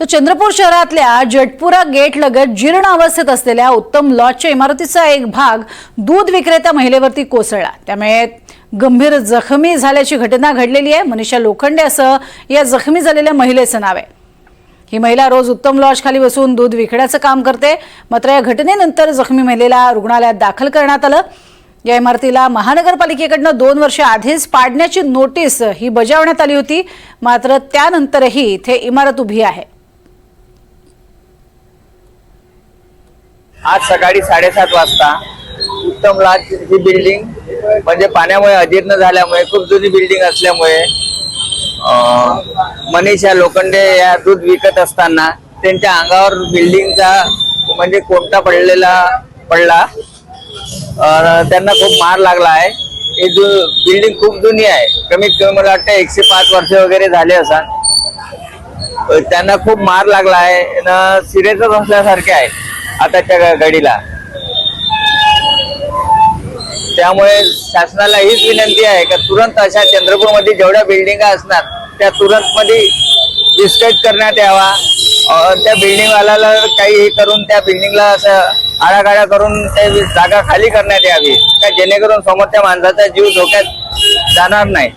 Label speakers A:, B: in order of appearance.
A: तर चंद्रपूर शहरातल्या जटपुरा गेट लगत जीर्ण अवस्थेत असलेल्या उत्तम लॉजच्या इमारतीचा एक भाग दूध विक्रेत्या महिलेवरती कोसळला. त्यामुळे गंभीर जखमी झाल्याची घटना घडलेली आहे. मनीषा लोखंडे असं या जखमी झालेल्या महिलेचं नाव आहे. ही महिला रोज उत्तम लॉज खाली बसून दूध विकण्याचं काम करते. मात्र या घटनेनंतर जखमी महिलेला रुग्णालयात दाखल करण्यात आलं. या इमारतीला महानगरपालिकेकडनं दोन वर्ष आधीच पाडण्याची नोटीस ही बजावण्यात आली होती. मात्र त्यानंतरही इथे इमारत उभी आहे.
B: आज सकाळी साडेसात वाजता उत्तम लाज ही बिल्डिंग म्हणजे पाण्यामुळे अजीर्ण झाल्यामुळे खूप जुनी बिल्डिंग असल्यामुळे मनीषा लोखंडे या दूध विकत असताना त्यांच्या अंगावर बिल्डिंगचा म्हणजे कोणता पडलेला पडला. त्यांना खूप मार लागला आहे. हे जु बिल्डिंग खूप जुनी आहे. कमीत कमी मला वाटतं एकशे पाच वर्ष वगैरे झाले असा त्यांना खूप मार लागला आहे. सिरियसच असल्यासारखे आहे. आताच्या घडीला त्यामुळे शासनाला हीच विनंती आहे का तुरंत अशा चंद्रपूरमध्ये जेवढ्या बिल्डिंगा असणार त्या तुरंत मध्ये डिस्कट करण्यात यावा. त्या बिल्डिंगवाल्याला काही हे करून त्या बिल्डिंगला असं आळागाळा करून त्या जागा खाली करण्यात यावी का जेणेकरून समोरच्या माणसाचा जीव धोक्यात जाणार नाही.